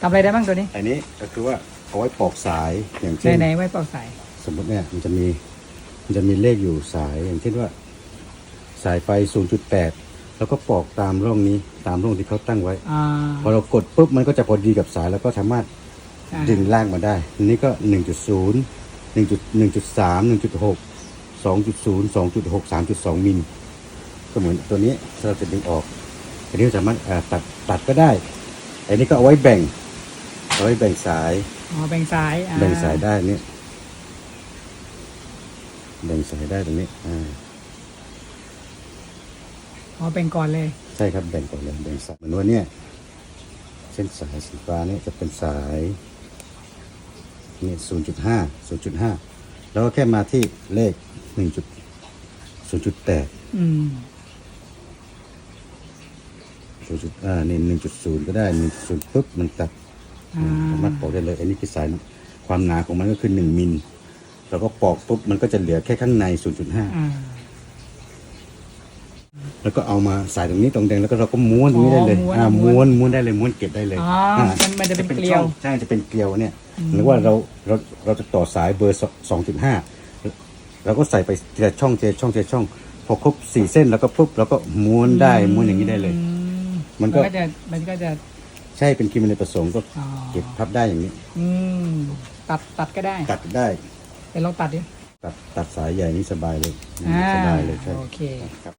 ทำอะไรได้บ้างตัวนี้อันนี้ก็คือว่าเอาไว้ปอกสายอย่างในเช่นในไว้เป่าสาย สมมติเนี่ยมันจะมีมันจะมีเลขอยู่สายอย่างเช่นว่า สายไฟ 0.8 แล้วก็ปอกตามร่องนี้ตามร่องที่เขาตั้งไว้ อ่าพอเรากดปุ๊บมันก็จะพอดีกับสายแล้วก็สามารถอ่าดึงล่างมาได้อันนี้ก็ 1.0 1.1.3 1.6 2.0 2.6 3.2 มิลก็เหมือนตัวนี้เราจะดึงออกอันนี้สามารถเอ่อตัดตัดก็ได้ อันนี้ก็เอาไว้แบ่ง เอาไว้แบ่งสาย อ๋อแบ่งสายอ่แบ่งสายได้เนี่ยแบ่งสายได้ตรงนี้ อ่า อ๋อแบ่งก่อนเลย ใช่ครับแบ่งก่อนเลยแบ่งสายเหมือนว่าเนี่ย เส้นสายสีฟ้าเนี่ยจะเป็นสายนี่ศูนย์จุดห้าศูนย์จุดห้าแล้วก็แค่มาที่เลขหนึ่งจุดศูนย์จุดแปดอืมศูนย์จุดอ่านี่หนึ่งจุดศูนย์ก็ได้หนึ่งศูนย์ปุ๊บมันตัดอ่า สามารถปอกได้เลย อันนี้คือสายความหนาของมันก็คือหนึ่งมิลแล้วก็ปอกปุ๊บมันก็จะเหลือแค่ข้างในศูนย์จุดห้าอ่าแล้วก็เอามาใส่ตรงนี้ตรงแดงแล้วก็เราก็ม้วนตรงนี้ได้เลยอ๋อม้วนอ่าม้ม้ววนนม้วนได้เลยม้วนเก็บได้เลยอ๋ออ่ามันมันจะเป็นเกลียวช่องใช่จะเป็นเกลียวเนี่ย หรือว่าเราเราเราจะต่อสายเบอร์สองจุดห้าเราก็ใส่ไปทีละช่องทีละช่องทีละช่อง พอครบสี่เส้นแล้วก็ปุ๊บเราก็ม้วนได้ม้วนอย่างนี้ได้เลยอืมมันก็จะมันก็จะ ใช่เป็นครีมในประสงค์ก็อ๋อเก็บพับได้อย่างนี้ อืมตัดตัดก็ได้ตัดได้ เดี๋ยวลองตัดดิตัดตัดสายใหญ่นี่สบายเลยอ่าสบายเลยใช่โอเค ครับ